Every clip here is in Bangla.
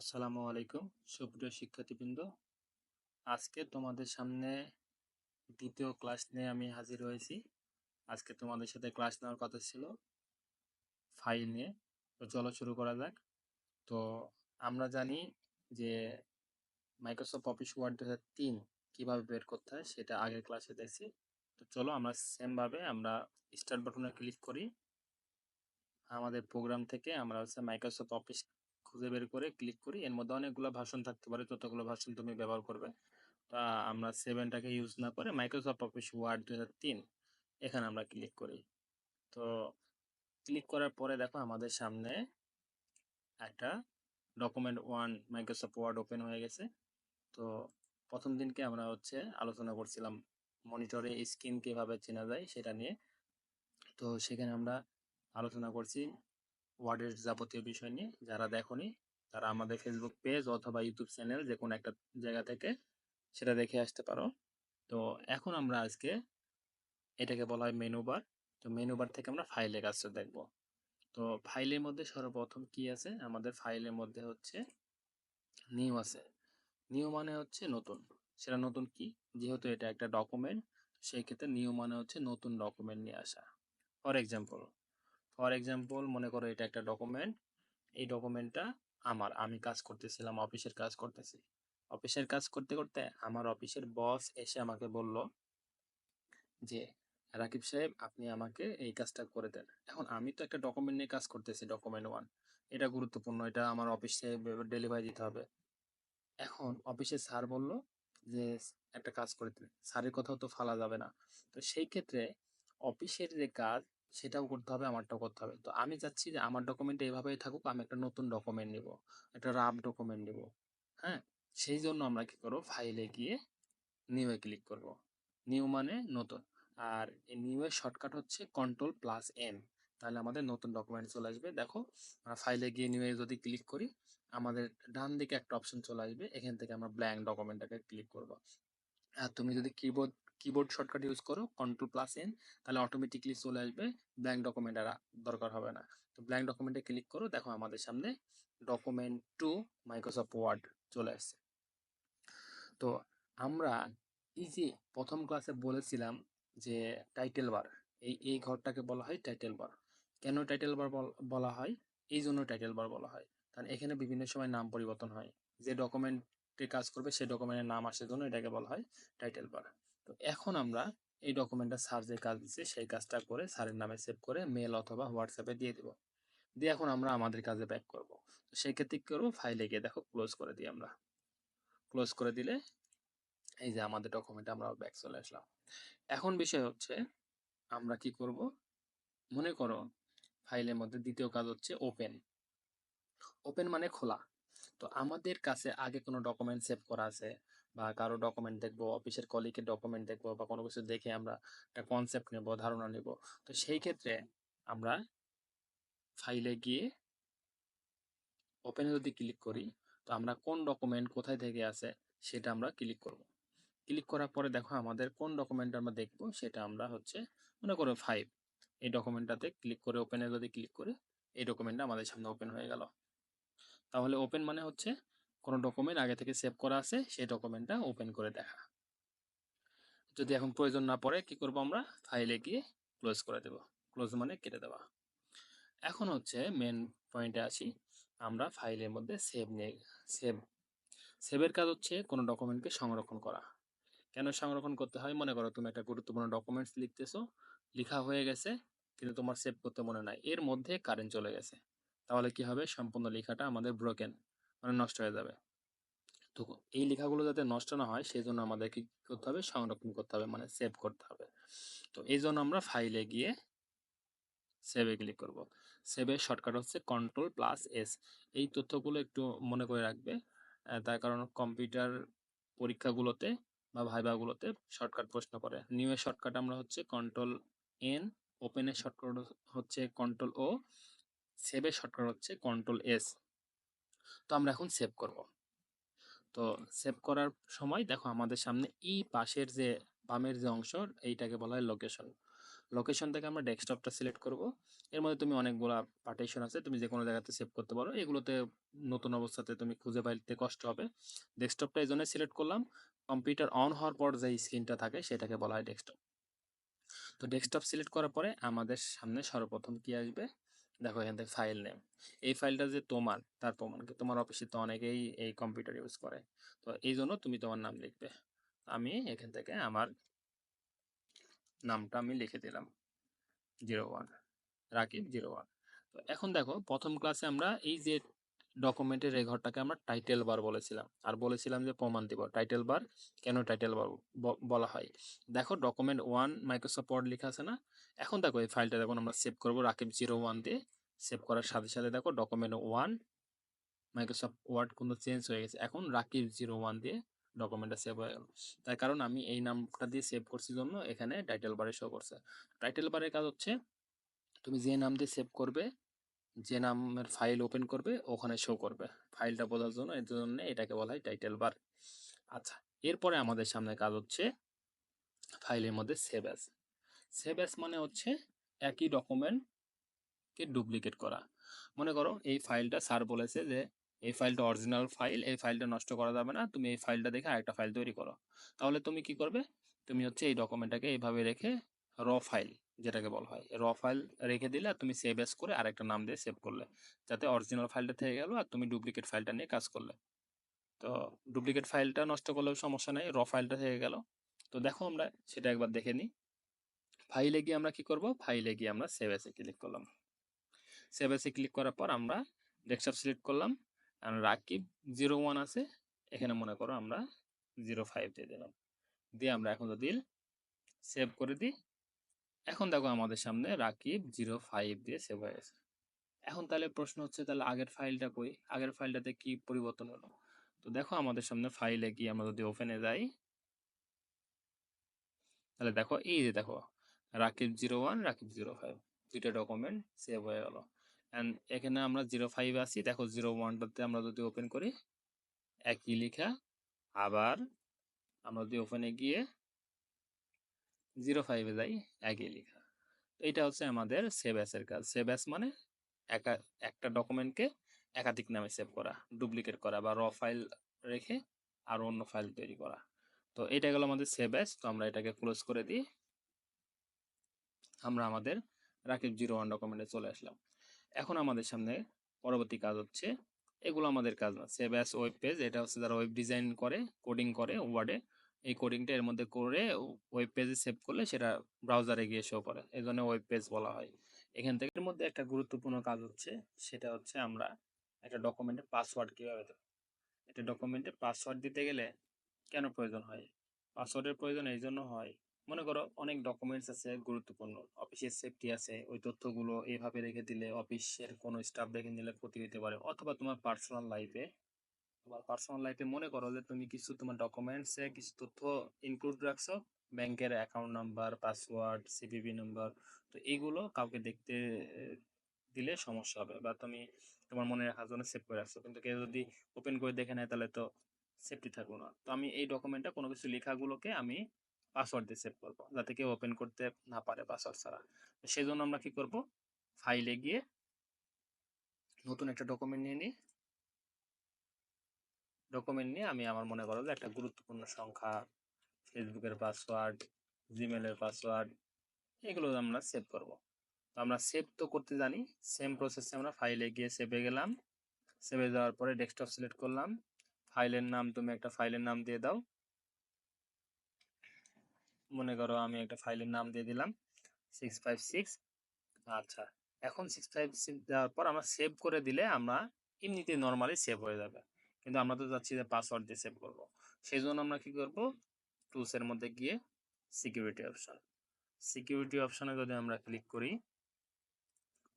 আসসালামু আলাইকুম, সুপ্রিয় শিক্ষার্থীবৃন্দ। আজকে তোমাদের সামনে দ্বিতীয় ক্লাস নিয়ে আমি হাজির হয়েছি। আজকে তোমাদের সাথে ক্লাস নেওয়ার কথা ছিল ফাইল নিয়ে। তো চলো শুরু করা যাক। তো আমরা জানি যে মাইক্রোসফট অফিস ওয়ার্ড দু হাজার তিন কীভাবে বের করতে হয় সেটা আগের ক্লাসে দেখছি। তো চলো আমরা সেমভাবে আমরা স্টার্ট বাটনে ক্লিক করি। আমাদের প্রোগ্রাম থেকে আমরা হচ্ছে মাইক্রোসফট অফিস খুঁজে বের করে ক্লিক করি। এর মধ্যে অনেকগুলো ভাষণ থাকতে পারে ততগুলো ভাষণ তুমি ব্যবহার করবে। তা আমরা সেভেনটাকে ইউজ না করে মাইক্রোসফট অফিস ওয়ার্ড দু এখানে আমরা ক্লিক করি। তো ক্লিক করার পরে দেখো আমাদের সামনে একটা document one Microsoft Word open হয়ে গেছে। তো প্রথম দিনকে আমরা হচ্ছে আলোচনা করছিলাম মনিটরে স্ক্রিন কীভাবে চেনা যায় সেটা নিয়ে। তো সেখানে আমরা আলোচনা করছি ওয়ার্ডের যাবতীয় বিষয় নিয়ে। যারা দেখনি, তারা আমাদের ফেসবুক পেজ অথবা ইউটিউব চ্যানেল যে কোনো একটা জায়গা থেকে সেটা দেখে আসতে পারো। তো এখন আমরা আজকে এটাকে বলা হয় মেনু বার তো মেনু বার থেকে আমরা ফাইলের কাজটা দেখব। তো ফাইলের মধ্যে সর্বপ্রথম কি আছে? আমাদের ফাইলের মধ্যে হচ্ছে নিউ আছে। নিউ মানে হচ্ছে নতুন। সেটা নতুন কি? যেহেতু এটা একটা ডকুমেন্ট সেই ক্ষেত্রে নিউ মানে হচ্ছে নতুন ডকুমেন্ট নিয়ে আসা। ফর এক্সাম্পল ফর এক্সাম্পল, মনে করো এটা একটা ডকুমেন্ট এই ডকুমেন্টটা আমার, আমি কাজ করতেছিলাম, অফিসের কাজ করতেছি। অফিসের কাজ করতে করতে আমার অফিসের বস এসে আমাকে বলল যে, রাকিব সাহেব, আপনি আমাকে এই কাজটা করে দেন। এখন আমি তো একটা ডকুমেন্ট নিয়ে কাজ করতেছি ডকুমেন্ট ওয়ান এটা গুরুত্বপূর্ণ, এটা আমার অফিসে ডেলিভারি দিতে হবে। এখন অফিসে স্যার বলল যে, একটা কাজ করে দিন। স্যারের কথাও তো ফালা যাবে না। তো সেই ক্ষেত্রে অফিসের যে কাজ সেটাও করতে হবে, আমারটাও করতে হবে। তো আমি চাচ্ছি যে আমার ডকুমেন্ট এইভাবেই থাকুক, আমি একটা নতুন ডকুমেন্ট নিব, একটা রাফ ডকুমেন্ট নিব হ্যাঁ? সেই জন্য আমরা কি করব ফাইলে গিয়ে নিউয়ে ক্লিক করব। নিউ মানে নতুন। আর এই নিউয়ের শর্টকাট হচ্ছে কন্ট্রোল প্লাস এম তাহলে আমাদের নতুন ডকুমেন্ট চলে আসবে। দেখো, আমরা ফাইলে গিয়ে নিউয়ে যদি ক্লিক করি, আমাদের ডান দিকে একটা অপশন চলে আসবে। এখান থেকে আমরা ব্ল্যাঙ্ক ডকুমেন্টটাকে ক্লিক করব। আর তুমি যদি কিবোর্ড কিবোর্ড শর্টকাট ইউজ করো কন্ট্রোল প্লাস এন তাহলে অটোমেটিকলি চলে আসবে ব্ল্যাঙ্ক ডকুমেন্ট আর দরকার হবে না। তো ব্ল্যাঙ্ক ডকুমেন্টে ক্লিক করো, দেখো আমাদের সামনে ডকুমেন্ট টু মাইক্রোসফট ওয়ার্ড চলে আসছে। তো আমরা এই যে প্রথম ক্লাসে বলেছিলাম যে টাইটেল বার এই এই ঘরটাকে বলা হয় টাইটেল বার কেন টাইটেল বার বলা হয়? এই জন্য টাইটেল বার বলা হয়। কারণ এখানে বিভিন্ন সময় নাম পরিবর্তন হয়। যে ডকুমেন্টে কাজ করবে সেই ডকুমেন্টের নাম আসার জন্য এটাকে বলা হয় টাইটেল বার তো এখন আমরা এই ডকুমেন্টটা স্যার যে কাজ দিচ্ছে সেই কাজটা করে স্যারের নামে সেভ করে মেল অথবা হোয়াটসঅ্যাপে দিয়ে দিব। দিয়ে এখন আমরা আমাদের কাজে ব্যাক করব। তো সেই ক্ষেত্রে কী করব? ফাইলে গিয়ে দেখো ক্লোজ করে দিই আমরা। ক্লোজ করে দিলে এই যে আমাদের ডকুমেন্ট আমরা ব্যাক চলে আসলাম। এখন বিষয় হচ্ছে আমরা কি করব? মনে করো ফাইলের মধ্যে দ্বিতীয় কাজ হচ্ছে ওপেন ওপেন মানে খোলা। তো আমাদের কাছে আগে কোনো ডকুমেন্ট সেভ করা আছে? বা কারও ডকুমেন্ট দেখব অফিসের কলিগের ডকুমেন্ট দেখব বা কোনো কিছু দেখে আমরা একটা কনসেপ্ট নেব, ধারণা নেব। তো সেই ক্ষেত্রে আমরা ফাইলে গিয়ে ওপেনে যদি ক্লিক করি, তো আমরা কোন ডকুমেন্ট কোথায় থেকে আছে সেটা আমরা ক্লিক করব। ক্লিক করার পরে দেখো আমাদের কোন ডকুমেন্ট আমরা দেখব সেটা আমরা হচ্ছে মনে করো ফাইভ এই ডকুমেন্টটাতে ক্লিক করে ওপেনে যদি ক্লিক করি, এই ডকুমেন্টটা আমাদের সামনে ওপেন হয়ে গেল। তাহলে ওপেন মানে হচ্ছে কোনো ডকুমেন্ট আগে থেকে সেভ করা আছে, সেই ডকুমেন্টটা ওপেন করে দেখা। যদি এখন প্রয়োজন না পড়ে, কি করব আমরা? ফাইলে গিয়ে ক্লোজ করে দেব। ক্লোজ মানে কেটে দেওয়া। এখন হচ্ছে মেন পয়েন্টে আসি। আমরা ফাইলের মধ্যে সেভ নিয়ে সেভ সেভের কাজ হচ্ছে কোনো ডকুমেন্টকে সংরক্ষণ করা। কেন সংরক্ষণ করতে হয়? মনে করো তুমি একটা গুরুত্বপূর্ণ ডকুমেন্টস লিখতেছো, লেখা হয়ে গেছে, কিন্তু তোমার সেভ করতে মনে নাই। এর মধ্যে কারেন্ট চলে গেছে। তাহলে কি হবে? সম্পূর্ণ লেখাটা আমাদের ব্রোকেন মানে নষ্ট হয়ে যাবে। তো এই লেখাগুলো যাতে নষ্ট না হয় সেই জন্য আমাদের কি করতে হবে? সংরক্ষণ করতে হবে মানে সেভ করতে হবে। তো এই জন্য আমরা ফাইলে গিয়ে সেভে ক্লিক করব। সেভের শর্টকাট হচ্ছে কন্ট্রোল প্লাস এস এই তথ্যগুলো একটু মনে করে রাখবে। তার কারণ কম্পিউটার পরীক্ষাগুলোতে বা ভাইভাগুলোতে শর্টকাট প্রশ্ন করে। নিউ এর শর্টকাট আমরা হচ্ছে কন্ট্রোল এন ওপেনের শর্টকাট হচ্ছে কন্ট্রোল ও সেভের শর্টকাট হচ্ছে কন্ট্রোল এস তো আমরা এখন সেভ করব। তো সেভ করার সময় দেখো আমাদের সামনে এই পাশের যে বামের যে অংশ, এইটাকে বলা হয় লোকেশন লোকেশন থেকে আমরা ডেস্কটপটা সিলেক্ট করব। এর মধ্যে তুমি অনেকগুলা পার্টিশন আছে, তুমি যে কোনো জায়গাতে সেভ করতে পারো। এগুলোতে নতুন অবস্থাতে তুমি খুঁজে পাইতে কষ্ট হবে। ডেস্কটপটা এই জন্য সিলেক্ট করলাম কম্পিউটার অন হওয়ার পর যে স্ক্রিনটা থাকে সেটাকে বলা হয় ডেস্কটপ তো ডেস্কটপ সিলেক্ট করার পরে আমাদের সামনে সর্বপ্রথম কি আসবে? দেখো এখান থেকে ফাইল নেম এই ফাইলটা যে তোমার, তার প্রমাণ। কি তোমার অফিসে তো অনেকেই এই কম্পিউটার ইউজ করে। তো এই জন্য তুমি তোমার নাম লিখবে। আমি এখান থেকে আমার নামটা আমি লিখে দিলাম। Zero one Rakib zero one তো এখন দেখো, প্রথম ক্লাসে আমরা এই যে ডকুমেন্টের এই ঘরটাকে আমরা টাইটেল বার বলেছিলাম। আর বলেছিলাম যে প্রমাণ দিব। টাইটেল বার কেন টাইটেল বার বলা হয়? দেখো ডকুমেন্ট ওয়ান মাইক্রোসফট ওয়ার্ড লেখা আছে না? এখন দেখো, এই ফাইলটা দেখুন আমরা সেভ করব রাকিব জিরো ওয়ান দিয়ে। সেভ করার সাথে সাথে দেখো ডকুমেন্ট ওয়ান মাইক্রোসফট ওয়ার্ড কিন্তু চেঞ্জ হয়ে গেছে। এখন রাকিব জিরো ওয়ান দিয়ে ডকুমেন্টটা সেভ হয়ে গেল। তার কারণ আমি এই নামটা দিয়ে সেভ করছি জন্য এখানে টাইটেল বারে শো করছে। টাইটেল বারের কাজ হচ্ছে, তুমি যে নাম দিয়ে সেভ করবে যে নামের ফাইল ওপেন করবে, ওখানে শো করবে। ফাইলটা বোঝার জন্য এর জন্য এটাকে বলা হয় টাইটেল বার আচ্ছা এরপরে আমাদের সামনে কাজ হচ্ছে ফাইলের মধ্যে সেভ অ্যাস সেভ অ্যাস মানে হচ্ছে একই ডকুমেন্টকে ডুপ্লিকেট করা। মনে করো এই ফাইলটা স্যার বলেছে যে, এই ফাইলটা অরিজিনাল ফাইল এই ফাইলটা নষ্ট করা যাবে না, তুমি এই ফাইলটা দেখে আরেকটা ফাইল তৈরি করো। তাহলে তুমি কি করবে? তুমি হচ্ছে এই ডকুমেন্টটাকে এইভাবে রেখে র ফাইল যেটাকে বলা হয়। র ফাইল রেখে দিলে আর তুমি সেভ এস করে আরেকটা নাম দিয়ে সেভ করলে। যাতে অরিজিনাল ফাইলটা থেকে গেল আর তুমি ডুপ্লিকেট ফাইলটা নিয়ে কাজ করলে। তো ডুপ্লিকেট ফাইলটা নষ্ট করলেও সমস্যা নেই র ফাইলটা থেকে গেল। তো দেখো আমরা সেটা একবার দেখে নিই। ফাইলে গিয়ে আমরা কি করব? ফাইলে গিয়ে আমরা সেভ এসে ক্লিক করলাম। সেভ এসে ক্লিক করার পর আমরা ডেস্কটপ সিলেক্ট করলাম আর রাকিব জিরো ওয়ান আছে। এখানে মনে করো আমরা জিরো ফাইভ দিয়ে দিলাম। দিয়ে আমরা এখন যদি সেভ করে দিই এখন দেখো আমাদের সামনে রাকিব জিরো ফাইভ দিয়ে সেভ হয়ে গেছে। এখন তাহলে প্রশ্ন হচ্ছে তাহলে আগের ফাইলটা কই? আগের ফাইলটাতে কি পরিবর্তন হলো? তো দেখো আমাদের সামনে ফাইলে গিয়ে আমরা যদি ওপেনে যাই, তাহলে দেখো এই যে দেখো, Rakib zero one, Rakib zero five, দুইটা ডকুমেন্ট সেভ হয়ে গেল। অ্যান্ড এখানে আমরা জিরো ফাইভ আছি, দেখো জিরো ওয়ানটাতে আমরা যদি ওপেন করি, একই লেখা, আবার আমরা যদি ওপেনে গিয়ে জিরো ফাইভে যাই, একই লেখা। এইটা হচ্ছে আমাদের সেভ অ্যাসের কাজ। সেভ অ্যাস মানে একা, একটা ডকুমেন্টকে একাধিক নামে সেভ করা ডুপ্লিকেট করা বা র ফাইল রেখে আর অন্য ফাইল তৈরি করা। তো এটা গেল আমাদের সেভ অ্যাস তো আমরা এটাকে ক্লোজ করে দিই। আমরা আমাদের রাকিব জিরো ওয়ান ডকুমেন্টে চলে আসলাম। এখন আমাদের সামনে পরবর্তী কাজ হচ্ছে, এগুলো আমাদের কাজ না। সেভ অ্যাস ওয়েব পেজ এটা হচ্ছে যারা ওয়েব ডিজাইন করে কোডিং করে ওয়ার্ডে এই কোডিংটা এর মধ্যে করে ওয়েব পেজে সেভ করলে সেটা ব্রাউজারে গিয়ে শো করে। এই জন্য ওয়েব পেজ বলা হয়। এখান থেকে এর মধ্যে একটা গুরুত্বপূর্ণ কাজ হচ্ছে, সেটা হচ্ছে আমরা একটা ডকুমেন্টে পাসওয়ার্ড কীভাবে দেবো। একটা ডকুমেন্টে পাসওয়ার্ড দিতে গেলে কেন প্রয়োজন হয়? পাসওয়ার্ডের প্রয়োজন এই জন্য হয়, মনে করো অনেক ডকুমেন্টস আছে গুরুত্বপূর্ণ। অফিসের সেফটি আছে, ওই তথ্যগুলো এইভাবে রেখে দিলে অফিসের কোনো স্টাফ রেখে নিলে ক্ষতি হতে পারে। অথবা তোমার পার্সোনাল লাইফে তোমার পার্সোনাল লাইফে মনে করো যে তুমি কিছু তোমার ডকুমেন্টসে কিছু তথ্য ইনক্লুড রাখছো ব্যাংকের account number password CVV number তো এইগুলো কাউকে দেখতে দিলে সমস্যা হবে বা তুমি তোমার মনে রাখার জন্য সেভ করে রাখছো। কিন্তু কেউ যদি ওপেন করে দেখে নেয় তাহলে তো সেফটি থাকব না। তো আমি এই ডকুমেন্টটা কোনো কিছু লেখাগুলোকে আমি পাসওয়ার্ড দিয়ে সেভ করব, যাতে কেউ ওপেন করতে না পারে পাসওয়ার্ড ছাড়া। সেই জন্য আমরা কি করব? ফাইলে গিয়ে নতুন একটা ডকুমেন্ট নিয়ে নিই ডকুমেন্ট নিয়ে আমি আমার মনে করো যে একটা গুরুত্বপূর্ণ সংখ্যা ফেসবুকের পাসওয়ার্ড জিমেলের পাসওয়ার্ড এগুলো আমরা সেভ করব। তো আমরা সেভ তো করতে জানি সেম প্রসেসে আমরা ফাইলে গিয়ে সেভে গেলাম। সেভে যাওয়ার পরে ডেস্কটপ সিলেক্ট করলাম। ফাইলের নাম তুমি একটা ফাইলের নাম দিয়ে দাও। মনে করো আমি একটা ফাইলের নাম দিয়ে দিলাম সিক্স ফাইভ সিক্স আচ্ছা এখন সিক্স ফাইভ সিক্স দেওয়ার পর আমরা সেভ করে দিলে আমরা এমনিতে নর্মালি সেভ হয়ে যাবে। কিন্তু আমরা তো চাচ্ছি যে পাসওয়ার্ড দিয়ে সেভ করব। সেই জন্য আমরা কি করব? টুলসের মধ্যে গিয়ে সিকিউরিটি অপশন সিকিউরিটি অপশনে যদি আমরা ক্লিক করি,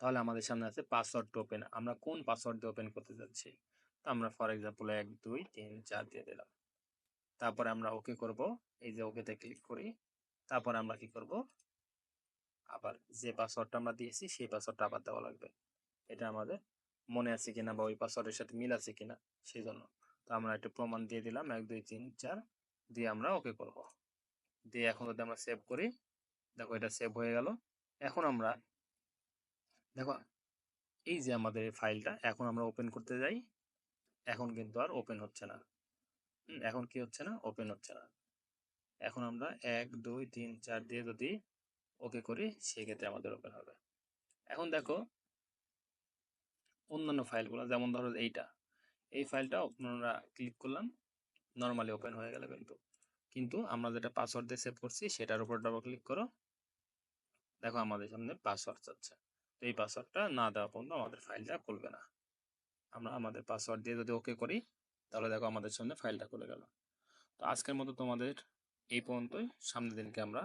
তাহলে আমাদের সামনে আছে পাসওয়ার্ড ওপেন আমরা কোন পাসওয়ার্ড দিয়ে ওপেন করতে যাচ্ছি? তো আমরা ফর এক্সাম্পল এক, দুই, তিন, চার দিয়ে দিলাম। তারপরে আমরা ওকে করব। এই যে ওকেতে ক্লিক করি। তারপরে আমরা কি করব? আবার যে পাসওয়ার্ডটা আমরা দিয়েছি, সেই পাসওয়ার্ডটা আবার দেওয়া লাগবে। এটা আমাদের মনে আছে কিনা বা ওই পাসওয়ার্ডের সাথে মিল আছে কিনা সেই জন্য তো আমরা একটা প্রমাণ দিয়ে দিলাম। এক, দুই, তিন, চার, দিয়ে আমরা ওকে করব। দিয়ে এখন যদি আমরা সেভ করি, দেখো এটা সেভ হয়ে গেল। এখন আমরা, দেখো, এই যে আমাদের ফাইলটা এখন আমরা ওপেন করতে যাই। এখন কিন্তু আর ওপেন হচ্ছে না। এখন কি হচ্ছে না? ওপেন হচ্ছে না। এখন আমরা এক, দুই, তিন, চার দিয়ে যদি ওকে করি, সেক্ষেত্রে আমাদের ওপেন হবে। এখন দেখো অন্যান্য ফাইলগুলো, যেমন ধরো এইটা। এই ফাইলটা আপনারা ক্লিক করলাম নর্মালি ওপেন হয়ে গেল কিন্তু। কিন্তু আমরা যেটা পাসওয়ার্ড দিয়ে সেভ করছি, সেটার উপর ডাবল ক্লিক করো। দেখো আমাদের সামনে পাসওয়ার্ড চাচ্ছে তো এই পাসওয়ার্ডটা না দেওয়া পর্যন্ত আমাদের ফাইলটা খুলবে না। আমরা আমাদের পাসওয়ার্ড দিয়ে যদি ওকে করি, তাহলে দেখো আমাদের সামনে ফাইলটা খুলে গেল। তো আজকের মতো তোমাদের এই পর্যন্তই। সামনের দিনকে আমরা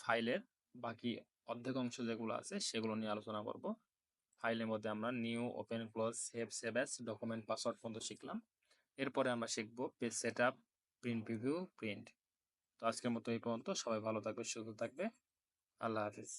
ফাইলের বাকি অর্ধেক অংশ যেগুলো আছে, সেগুলো নিয়ে আলোচনা করব। ফাইলের মধ্যে আমরা new open close save save as document password পর্যন্ত শিখলাম। এরপরে আমরা শিখব page set up print preview print তো আজকের মতো এই পর্যন্ত। সবাই ভালো থাকবে সুস্থ থাকবে আল্লাহ হাফিজ।